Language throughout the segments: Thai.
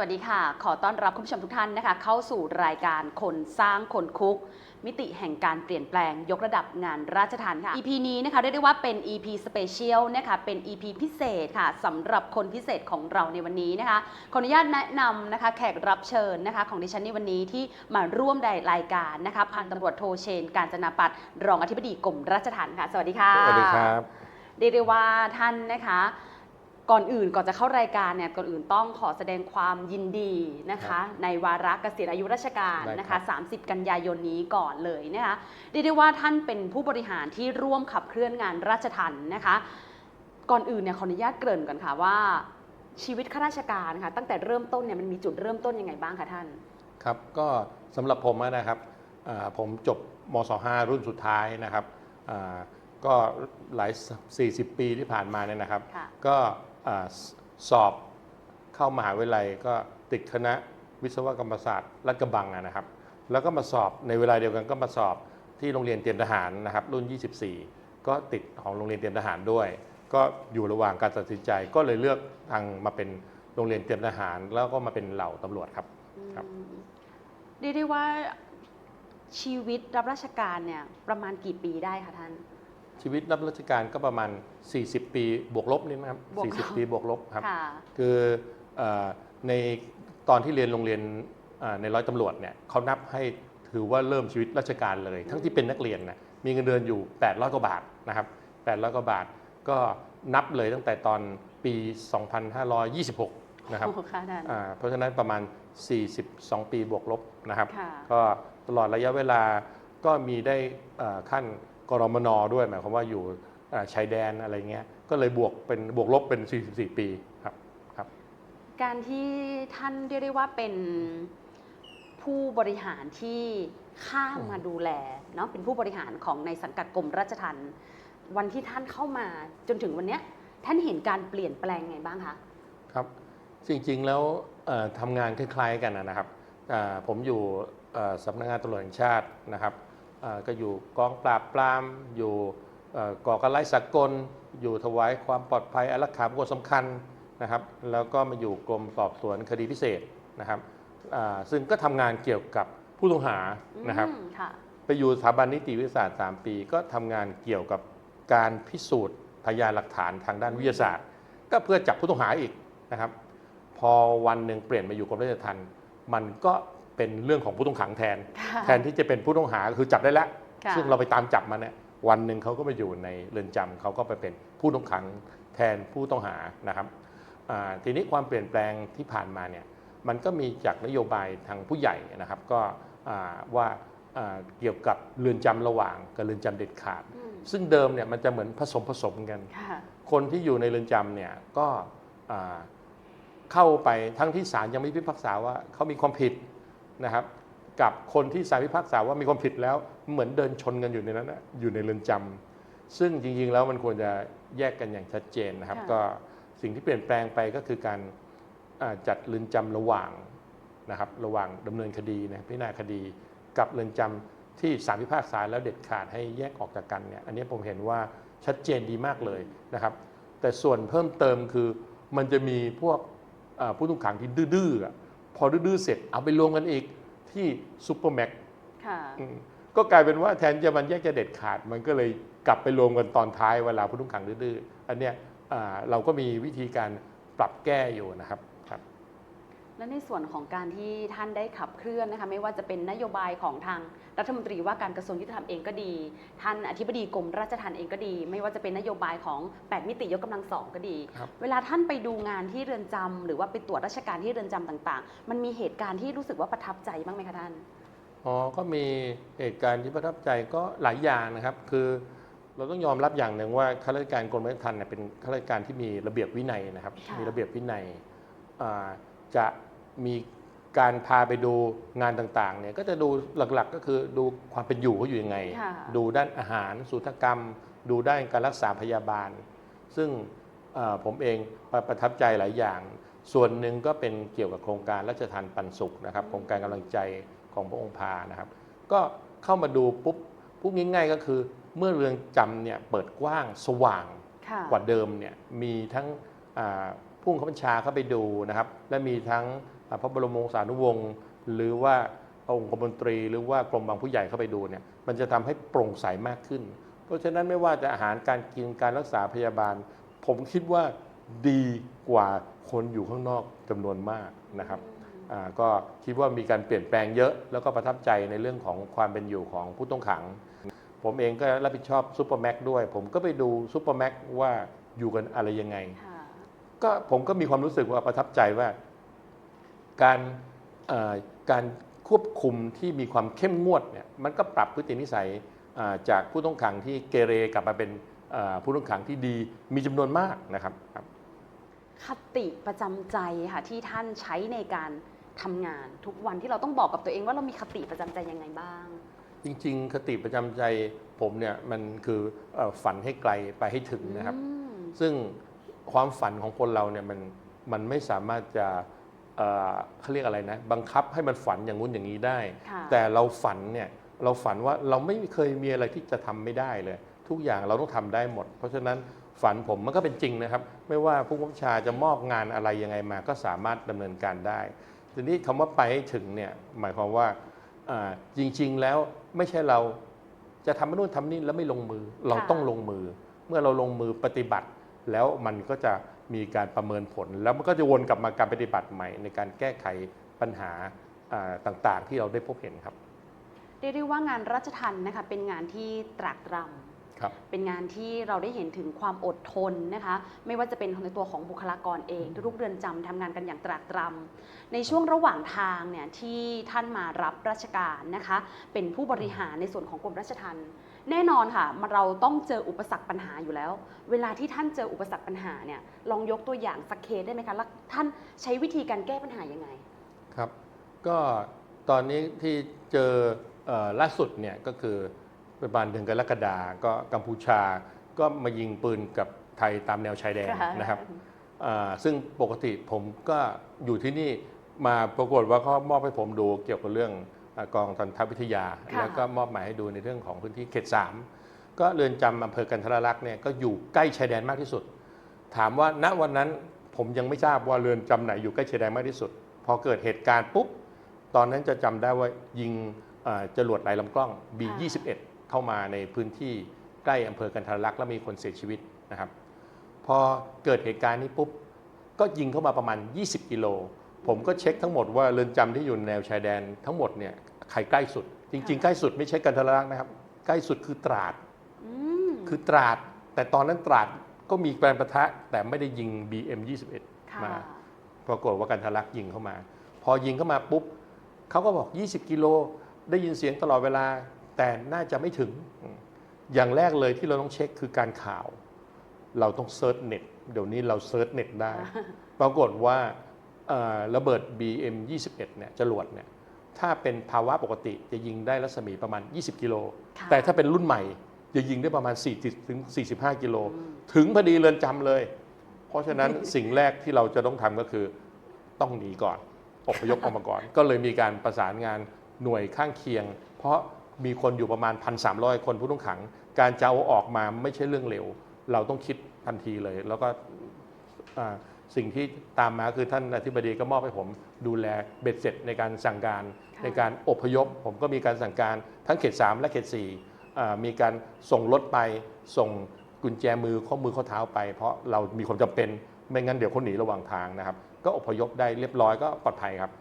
วัสดีค่ะ ขอต้อนรับคุณผู้ชมทุกท่านนะคะ เข้าสู่รายการคนสร้างคนคุก มิติแห่งการเปลี่ยนแปลงยกระดับงานราชทันค่ะ EP นี้นะคะเรียกได้ว่าเป็น EP Special นะคะเป็น EP พิเศษค่ะสำหรับคนพิเศษของเราในวันนี้นะคะขออนุญาตแนะนำนะคะแขกรับเชิญนะคะของดิฉันในวันนี้ที่มาร่วมในรายการนะคะพันตำรวจโทเชน การจนาปัตรรองอธิบดีกรมราชทัณฑ์ค่ะ สวัสดีค่ะสวัสดีครับเรียกได้ว่าท่านนะคะ ก่อนอื่นก่อนจะเข้ารายการเนี่ยก่อนอื่นต้องขอแสดงความยินดีนะคะ ในวาระเกษียณอายุราชการได้นะครัคะบ30 กันยายนนี้ก่อนเลยนะคะเรียกได้ว่าท่านเป็นผู้บริหารที่ร่วมขับเคลื่อนงานราชทัณฑ์นะคะ ก่อนอื่นเนี่ยขออนุญาตเกริ่นก่อนค่ะว่าชีวิตข้าราชการค่ะ ตั้งแต่เริ่มต้นเนี่ยมันมีจุดเริ่มต้นยังไงบ้างคะท่านครับก็สำหรับผมอะนะครับอ่าผมจบมศ5รุ่นสุดท้ายนะครับอ่า ก็หลาย 40 ปีที่ผ่านมาเนี่ยนะครับ ค่ะ ก็อ่าสสอบเข้ามหาวิทยาลัยก็ติดคณะวิศวกรรมศาสตร์รัฐกระบังอะนะครับ แล้วก็มาสอบในเวลาเดียวกันก็มาสอบที่โรงเรียนเตรียมทหารนะครับ รุ่น 24 ก็ติดของโรงเรียนเตรียมทหารด้วย ก็อยู่ระหว่างการตัดสินใจ ก็เลยเลือกทางมาเป็นโรงเรียนเตรียมทหาร แล้วก็มาเป็นเหล่าตำรวจครับ ครับ อืมเรียกได้ว่าชีวิตรับราชการเนี่ยประมาณกี่ปีได้คะท่าน ชีวิตรับราชการก็ประมาณ 40 ปีบวกลบนี่นะครับบวกลบ40 ปีบวกลบครับ ค่ะ คือเออในตอนที่เรียนโรงเรียนเอ่อในร้อยตำรวจเนี่ยเขานับให้ถือว่าเริ่มชีวิตราชการเลย ทั้งที่เป็นนักเรียนนะมีเงินเดือนอยู่ 800 กว่าบาทนะครับ 800 กว่าบาทก็นับเลยตั้งแต่ตอนปี 2526 นะครับโอ้ค่ะท่านอ่าเพราะฉะนั้นประมาณ 42 ปีบวกลบนะครับ ค่ะ ก็ตลอดระยะเวลาก็มีได้เอ่อขั้น กรมนด้วยหมายความว่าอยู่เอ่อชายแดนอะไรเงี้ยก็เลยบวกเป็นบวกลบเป็น 44 ปีครับครับ การที่ท่านเรียกได้ว่าเป็นผู้บริหารที่ข้ามมาดูแลเนาะเป็นผู้บริหารของในสังกัดกรมราชทัณฑ์วันที่ท่านเข้ามาจนถึงวันเนี้ยท่านเห็นการเปลี่ยนแปลงไงบ้างคะครับจริงๆแล้วเอ่อทำงานคล้ายๆกันนะครับอ่าผมอยู่เอ่อสำนักงานตำรวจแห่งชาตินะครับอ่า ก็อยู่กองปราบปราม อยู่เอ่อก่อการร้ายสากล อยู่ถวายความปลอดภัยอารักขาบุคคลสำคัญนะครับแล้วก็มาอยู่กรมสอบสวนคดีพิเศษนะครับอ่าซึ่งก็ทำงานเกี่ยวกับผู้ต้องหานะครับอืมค่ะไปอยู่สถาบันนิติวิทยาศาสตร์ 3 ปี ก็ทำงานเกี่ยวกับการพิสูจน์พยานหลักฐานทางด้านวิทยาศาสตร์ ก็เพื่อจับผู้ต้องหาอีกนะครับ พอวันหนึ่งเปลี่ยนมาอยู่กรมราชทัณฑ์มันก็ เป็นเรื่องของผู้ต้องขังแทนค่ะแทนที่จะเป็นผู้ต้องหาคือจับได้แล้วค่ะซึ่งเราไปตามจับมาเนี่ยวันหนึ่งเขาก็มาอยู่ในเรือนจำเขาก็ไปเป็นผู้ต้องขังแทนผู้ต้องหานะครับอ่าทีนี้ความเปลี่ยนแปลงที่ผ่านมาเนี่ยมันก็มีจากนโยบายทางผู้ใหญ่นะครับก็อ่าว่าอ่าเกี่ยวกับเรือนจำระหว่างกับเรือนจำเด็ดขาดอืมซึ่งเดิมเนี่ยมันจะเหมือนผสมผสมกันค่ะคนที่อยู่ในเรือนจำเนี่ยก็อ่าเข้าไปทั้งที่ศาลยังไม่พิพากษาว่าเขามีความผิด นะครับกับคนที่ศาลพิพากษาว่ามีความผิดแล้วเหมือนเดินชนกันอยู่ในนั้นนะอยู่ในเรือนจำซึ่งจริงๆแล้วมันควรจะแยกกันอย่างชัดเจนนะครับค่ะก็สิ่งที่เปลี่ยนแปลงไปก็คือการอ่าจัดเรือนจำระหว่างนะครับระหว่างดำเนินคดีนะพิจารณาคดี กับเรือนจำที่ศาลพิพากษาแล้วเด็ดขาดให้แยกออกจากกันเนี่ยอันนี้ผมเห็นว่าชัดเจนดีมากเลยนะครับ แต่ส่วนเพิ่มเติมคือมันจะมีพวกอ่าผู้ต้องขังที่ดื้อๆอะ พอดื้อๆเสร็จเอาไปรวมกันอีกที่ซูเปอร์แม็กค่ะก็กลายเป็นว่าแทนจะมันแยกจะเด็ดขาด มันก็เลยกลับไปรวมกันตอนท้ายเวลาผู้ต้องขังดื้อๆอันเนี้ยอ่าเราก็มีวิธีการปรับแก้อยู่นะครับครับ และในส่วนของการที่ท่านได้ขับเคลื่อนนะคะไม่ว่าจะเป็นนโยบายของทางรัฐมนตรีว่าการกระทรวงยุติธรรมเองก็ดี ท่านอธิบดีกรมราชทัณฑ์เองก็ดี ไม่ว่าจะเป็นนโยบายของ 8 มิติยกกำลังสองก็ดีครับเวลาท่านไปดูงานที่เรือนจำหรือว่าไปตรวจราชการที่เรือนจำต่างๆ มันมีเหตุการณ์ที่รู้สึกว่าประทับใจบ้างไหมคะท่านอ๋อก็มีเหตุการณ์ที่ประทับใจก็หลายอย่างนะครับ คือเราต้องยอมรับอย่างหนึ่งว่าข้าราชการกรมราชทัณฑ์เนี่ยเป็นข้าราชการที่มีระเบียบวินัยนะครับค่ะมีระเบียบวินัยอ่าจะ มีการพาไปดูงานต่างๆเนี่ยก็จะดูหลักๆ ก็คือดูความเป็นอยู่เขาอยู่ยังไงค่ะดูด้านอาหารสุทกรรม ดูด้านการรักษาพยาบาล ซึ่งเอ่อผมเองประประทับใจหลายอย่าง ส่วนหนึ่งก็เป็นเกี่ยวกับโครงการราชทานปันสุขนะครับโครงการกำลังใจของพระองค์พานะครับ ก็เข้ามาดูปุ๊บพูดง่ายๆก็คือ เมื่อเรือนจำเนี่ยเปิดกว้างสว่างค่ะกว่าเดิมเนี่ยมีทั้งอ่าผู้บังคับบัญชาเข้าไปดูนะครับ และมีทั้งอ่า พระบรมวงศานุวงศ์หรือว่าองค์กรมนตรี หรือว่ากรมบางผู้ใหญ่เข้าไปดูเนี่ยมันจะทำให้โปร่งใสมากขึ้น เพราะฉะนั้นไม่ว่าจะอาหารการกินการรักษาพยาบาล ผมคิดว่าดีกว่าคนอยู่ข้างนอกจำนวนมากนะครับอ่าก็คิดว่ามีการเปลี่ยนแปลงเยอะ แล้วก็ประทับใจในเรื่องของความเป็นอยู่ของผู้ต้องขัง ผมเองก็รับผิดชอบซูเปอร์แม็กด้วย ผมก็ไปดูซูเปอร์แม็กว่าอยู่กันอะไรยังไงค่ะก็ผมก็มีความรู้สึกว่าประทับใจว่า การเอ่อการควบคุมที่มีความเข้มงวดเนี่ยมันก็ปรับพฤตินิสัยอ่าจากผู้ต้องขังที่เกเรกลับมาเป็นเอ่อผู้ต้องขังที่ดีมีจำนวนมากนะครับครับคติประจำใจค่ะที่ท่านใช้ในการทำงานทุกวันที่เราต้องบอกกับตัวเองว่าเรามีคติประจำใจยังไงบ้าง จริง ๆ คติประจำใจผมเนี่ยมันคือเอ่อฝันให้ไกลไปให้ถึงนะครับอืมซึ่งความฝันของคนเราเนี่ยมันมันไม่สามารถจะ เอ่อเขาเรียกอะไรนะ บังคับให้มันฝันอย่างงู้นอย่างนี้ได้ค่ะแต่เราฝันเนี่ยเราฝันว่าเราไม่เคยมีอะไรที่จะทำไม่ได้เลย ทุกอย่างเราต้องทำได้หมด เพราะฉะนั้นฝันผมมันก็เป็นจริงนะครับ ไม่ว่าผู้กำกับชาจะมอบงานอะไรยังไงมา ก็สามารถดำเนินการได้ทีนี้คำว่าไปให้ถึงเนี่ยหมายความว่าอ่าจริง ๆ แล้วไม่ใช่เราจะทำนู่นทำนี่แล้วไม่ลงมือ เราค่ะต้องลงมือ เมื่อเราลงมือปฏิบัติ แล้วมันก็จะ มีการประเมินผล แล้วมันก็จะวนกลับมาการปฏิบัติใหม่ ในการแก้ไขปัญหาอ่าต่างๆ ที่เราได้พบเห็นครับเรียกได้ว่างานราชทันนะคะเป็นงานที่ตรากตรำครับเป็นงานที่เราได้เห็นถึงความอดทนนะคะไม่ว่าจะเป็นในตัวของบุคลากรเองทุกๆเรือนจำทำงานกันอย่างตรากตรำในช่วงระหว่างทางเนี่ยที่ท่านมารับราชการนะคะเป็นผู้บริหารในส่วนของกรมราชทัณฑ์ แน่นอนค่ะมันเราต้องเจออุปสรรคปัญหาอยู่แล้ว เวลาที่ท่านเจออุปสรรคปัญหาเนี่ยลองยกตัวอย่างสักเคสได้ไหมคะแล้วท่านใช้วิธีการแก้ปัญหายังไงครับ ก็ตอนนี้ที่เจอเอ่อล่าสุดเนี่ยก็คือประมาณเดือนกรกฎาก็กัมพูชาก็มายิงปืนกับไทยตามแนวชายแดนนะครับอ่าซึ่งปกติผมก็อยู่ที่นี่มาปรากฏว่าเขามอบให้ผมดูเกี่ยวกับเรื่องอ่า กองทันทวิทยาค่ะแล้วก็มอบหมายให้ดูในเรื่องของพื้นที่เขต3ก็เรือนจำอำเภอกันทรลักษณ์เนี่ยก็อยู่ใกล้ชายแดนมากที่สุด ถามว่าณวันนั้นผมยังไม่ทราบว่าเรือนจำไหนอยู่ใกล้ชายแดนมากที่สุด พอเกิดเหตุการณ์ปุ๊บ ตอนนั้นจะจำได้ว่ายิงเอ่อจรวดไหลลำกล้อง B21 เข้ามาในพื้นที่ใกล้อำเภอกันทรลักษณ์และมีคนเสียชีวิตนะครับพอเกิดเหตุการณ์นี้ปุ๊บก็ยิงเข้ามาประมาณ 20 กิโล ผมก็เช็คทั้งหมดว่าเรือนจำที่อยู่ในแนวชายแดนทั้งหมดเนี่ย ใครใกล้สุด จริง ๆ ใกล้สุดไม่ใช่กันทรลักษณ์นะครับ ใกล้สุดคือตราดอืมคือตราด แต่ตอนนั้นตราดก็มีการประทะแต่ไม่ได้ยิง BM21 ค่ะมาปรากฏว่ากันทะลักยิงเข้ามา พอยิงเข้ามาปุ๊บเขาก็บอก 20 กิโลได้ยินเสียงตลอดเวลา แต่น่าจะไม่ถึงอย่างแรกเลยที่เราต้องเช็คคือการข่าว เราต้องเซิร์ชเน็ตเดี๋ยวนี้เราเซิร์ชเน็ตได้ ปรากฏว่าเอ่อระเบิด BM 21เนี่ยจรวดเนี่ย ถ้าเป็นภาวะปกติจะยิงได้รัศมีประมาณ 20 กิโลค่ะแต่ถ้าเป็นรุ่นใหม่ จะยิงได้ประมาณ 40ถึง45 กิโลอืมถึงพอดีเรือนจำเลย เพราะฉะนั้นสิ่งแรกที่เราจะต้องทำก็คือต้องหนีก่อนอพยพออกมาก่อน ก็เลยมีการประสานงานหน่วยข้างเคียง เพราะมีคนอยู่ประมาณ 1,300 คนผู้ต้องขัง การจะเอาออกมาไม่ใช่เรื่องเร็ว เราต้องคิดทันทีเลย แล้วก็อ่า สิ่งที่ตามมาคือท่านอธิบดีก็มอบให้ผมดูแลเบ็ดเสร็จในการสั่งการค่ะในการอพยพ ผมก็มีการสั่งการทั้งเขต 3 และเขต4อ่ามีการส่งรถไป ส่งกุญแจมือข้อมือข้อเท้าไป เพราะเรามีความจำเป็นไม่งั้นเดี๋ยวเขาหนีระหว่างทางนะครับ ก็อพยพได้เรียบร้อยก็ปลอดภัยครับ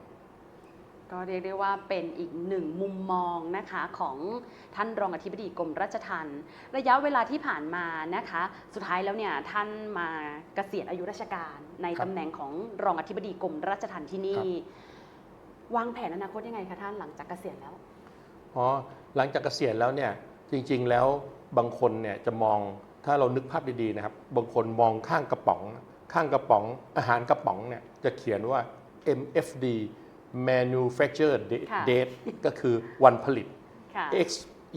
ก็เรียกได้ว่าเป็นอีกหนึ่งมุมมองนะคะของท่านรองอธิบดีกรมราชทัณฑ์ระยะเวลาที่ผ่านมานะคะ สุดท้ายแล้วเนี่ยท่านมาเกษียณอายุราชการ ในครับ ตำแหน่งของรองอธิบดีกรมราชทัณฑ์ที่นี่ วางแผนอนาคตยังไงคะท่านหลังจากเกษียณแล้ว อ๋อหลังจากเกษียณแล้วเนี่ยจริงๆแล้วบางคนเนี่ยจะมองถ้าเรานึกภาพดีๆนะครับ บางคนมองข้างกระป๋อง ข้างกระป๋องอาหารกระป๋องเนี่ยจะเขียนว่า MFD manufacture date ค่ะ date ก็คือวันผลิต ค่ะ X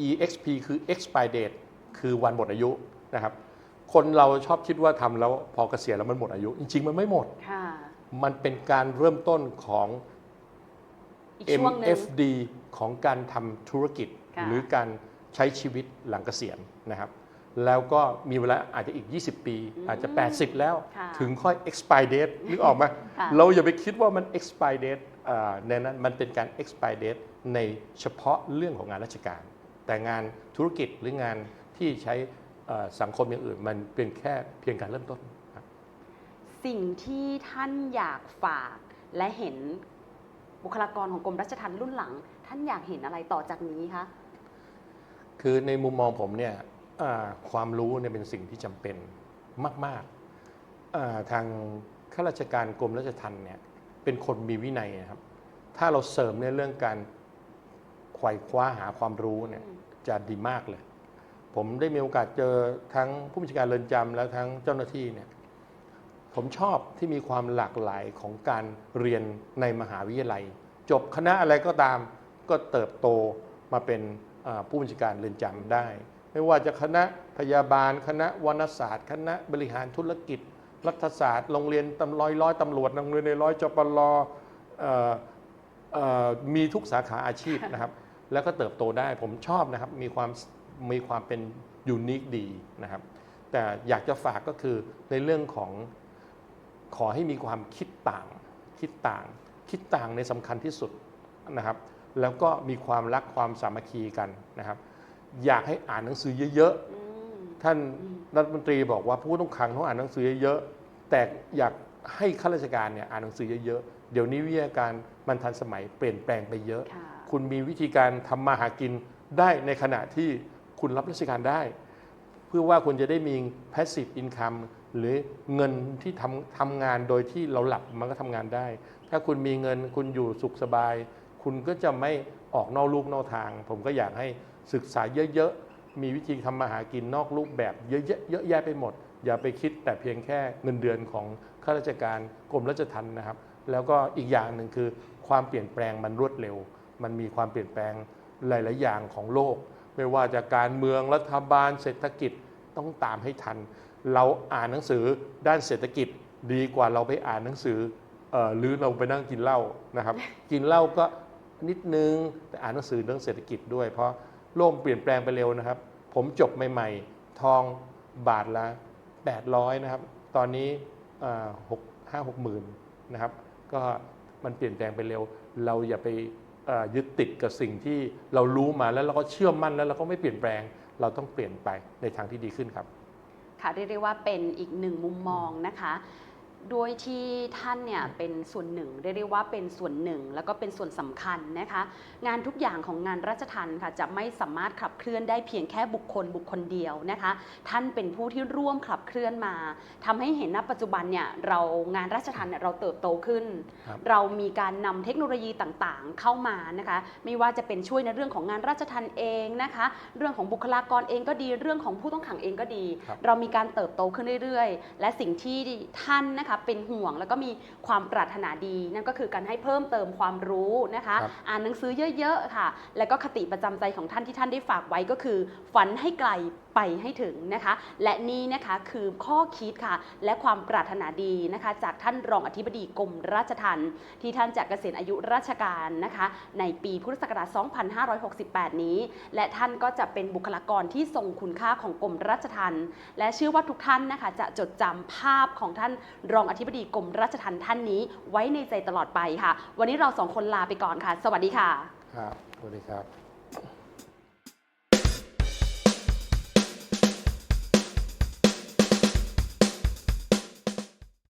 EXP คือ expire date คือวันหมดอายุนะครับ คนเราชอบคิดว่าทำแล้วพอเกษียณแล้วมันหมดอายุ จริง ๆ มันไม่หมด ค่ะ มันเป็นการเริ่มต้นของ อีกช่วงหนึ่ง MFD ของการทำธุรกิจ ค่ะ หรือการใช้ชีวิตหลังเกษียณนะครับ แล้วก็มีเวลาอาจจะอีก 20 ปีอืมอาจจะ 80 แล้ว ค่ะถึงค่อย expire date นึกออกไหมค่ะ เราอย่าไปคิดว่ามัน expire date เอ่อ ในนั้นมันเป็นการ expire date ในเฉพาะเรื่องของงานราชการ แต่งานธุรกิจหรืองานที่ใช้เอ่อสังคมอย่างอื่น มันเป็นแค่เพียงการเริ่มต้นครับสิ่งที่ท่านอยากฝากและเห็นบุคลากรของกรมราชทัณฑ์รุ่นหลัง ท่านอยากเห็นอะไรต่อจากนี้คะคือในมุมมองผมเนี่ยอ่าความรู้เนี่ยเป็นสิ่งที่จำเป็นมากๆอ่าทางข้าราชการกรมราชทัณฑ์เนี่ย เป็นคนมีวินัยนะครับ ถ้าเราเสริมในเรื่องการไขว่คว้าหาความรู้เนี่ยจะดีมากเลย ผมได้มีโอกาสเจอทั้งผู้บัญชาการเรือนจำและทั้งเจ้าหน้าที่เนี่ยผมชอบที่มีความหลากหลายของการเรียนในมหาวิทยาลัย จบคณะอะไรก็ตามก็เติบโตมาเป็นอ่าผู้บัญชาการเรือนจำได้ ไม่ว่าจะคณะพยาบาล คณะวรรณศาสตร์ คณะบริหารธุรกิจ รัฐศาสตร์ โรงเรียนตำร้อยร้อยตำรวจโรงเรียนในร้อยจปลเอ่อเอ่อมีทุกสาขาอาชีพนะครับ แล้วก็เติบโตได้ผมชอบนะครับ มีความมีความเป็นยูนิคดีนะครับ แต่อยากจะฝากก็คือในเรื่องของขอให้มีความคิดต่าง คิดต่าง คิดต่างในสำคัญที่สุดนะครับ แล้วก็มีความรักความสามัคคีกันนะครับ อยากให้อ่านหนังสือเยอะอืมๆท่านอืม รัฐมนตรีบอกว่าผู้ต้องขังต้องอ่านหนังสือเยอะๆแต่อยากให้ข้าราชการเนี่ยอ่านหนังสือเยอะๆเดี๋ยวนี้วิทยาการมันทันสมัยเปลี่ยนแปลงไปเยอะค่ะคุณมีวิธีการทำมาหากินได้ในขณะที่คุณรับราชการได้ เพื่อว่าคุณจะได้มี passive income หรือเงินที่ทำทำงานโดยที่เราหลับมันก็ทำงานได้ ถ้าคุณมีเงินคุณอยู่สุขสบาย คุณก็จะไม่ออกนอกลูกนอกทาง ผมก็อยากให้ศึกษาเยอะๆ มีวิธีทำมาหากินนอกรูปแบบเยอะๆเยอะแยะไปหมด อย่าไปคิดแต่เพียงแค่เงินเดือนของข้าราชการกรมราชทัณฑ์นะครับ แล้วก็อีกอย่างหนึ่งคือ ความเปลี่ยนแปลงมันรวดเร็ว มันมีความเปลี่ยนแปลงหลาย ๆ อย่างของโลก ไม่ว่าจะการเมืองรัฐบาล เศรษฐกิจต้องตามให้ทัน เราอ่านหนังสือด้านเศรษฐกิจดีกว่าเราไปอ่านหนังสืออหรือเราไปนั่งกินเหล้านะครับ กินเหล้าก็นิดนึงแต่อ่านหนังสือเรื่องเศรษฐกิจด้วยเพราะ โลกเปลี่ยนแปลงไปเร็วนะครับ ผมจบใหม่ ๆ ทองบาทละ 800 นะครับ ตอนนี้หกห้าหกหมื่นนะครับ ก็มันเปลี่ยนแปลงไปเร็ว เราอย่าไปยึดติดกับสิ่งที่เรารู้มาแล้วเราก็เชื่อมั่นแล้วเราก็ไม่เปลี่ยนแปลง เราต้องเปลี่ยนไปในทางที่ดีขึ้นครับ ค่ะเรียกได้ว่าเป็นอีกหนึ่งมุมมองนะคะ โดยที่ท่านเนี่ยเป็นส่วนหนึ่งเรียกได้ว่าเป็นส่วนหนึ่ง แล้วก็เป็นส่วนสำคัญนะคะ งานทุกอย่างของงานราชทัณฑ์ค่ะจะไม่สามารถขับเคลื่อนได้เพียงแค่บุคคลบุคคลเดียวนะคะ ท่านเป็นผู้ที่ร่วมขับเคลื่อนมาทำให้เห็นณปัจจุบันเนี่ยเรางานราชทัณฑ์เนี่ยเราเติบโตขึ้นครับเรามีการนำเทคโนโลยีต่างๆ เข้ามานะคะ ไม่ว่าจะเป็นช่วยในเรื่องของงานราชทัณฑ์เองนะคะ เรื่องของบุคลากรเองก็ดีเรื่องของผู้ต้องขังเองก็ดีครับเรามีการเติบโตขึ้นเรื่อยๆ และสิ่งที่ท่านนะคะเป็นห่วงแล้วก็มีความปรารถนาดี นั่นก็คือการให้เพิ่มเติมความรู้นะคะ ครับอ่านหนังสือเยอะๆค่ะ แล้วก็คติประจำใจของท่านที่ท่านได้ฝากไว้ก็คือ ฝันให้ไกลไปให้ถึงนะคะ และนี่นะคะคือข้อคิดค่ะ และความปรารถนาดีนะคะ จากท่านรองอธิบดีกรมราชทัณฑ์ที่ท่านจะเกษียณอายุราชการนะคะ ในปีพุทธศักราช 2568 นี้ และท่านก็จะเป็นบุคลากรที่ทรงคุณค่าของกรมราชทัณฑ์และเชื่อว่าทุกท่านนะคะ จะจดจำภาพของท่านรองอธิบดีกรมราชทัณฑ์ท่านนี้ไว้ในใจตลอดไปค่ะ วันนี้เราสองคนลาไปก่อนค่ะ สวัสดีค่ะ ครับสวัสดีครับ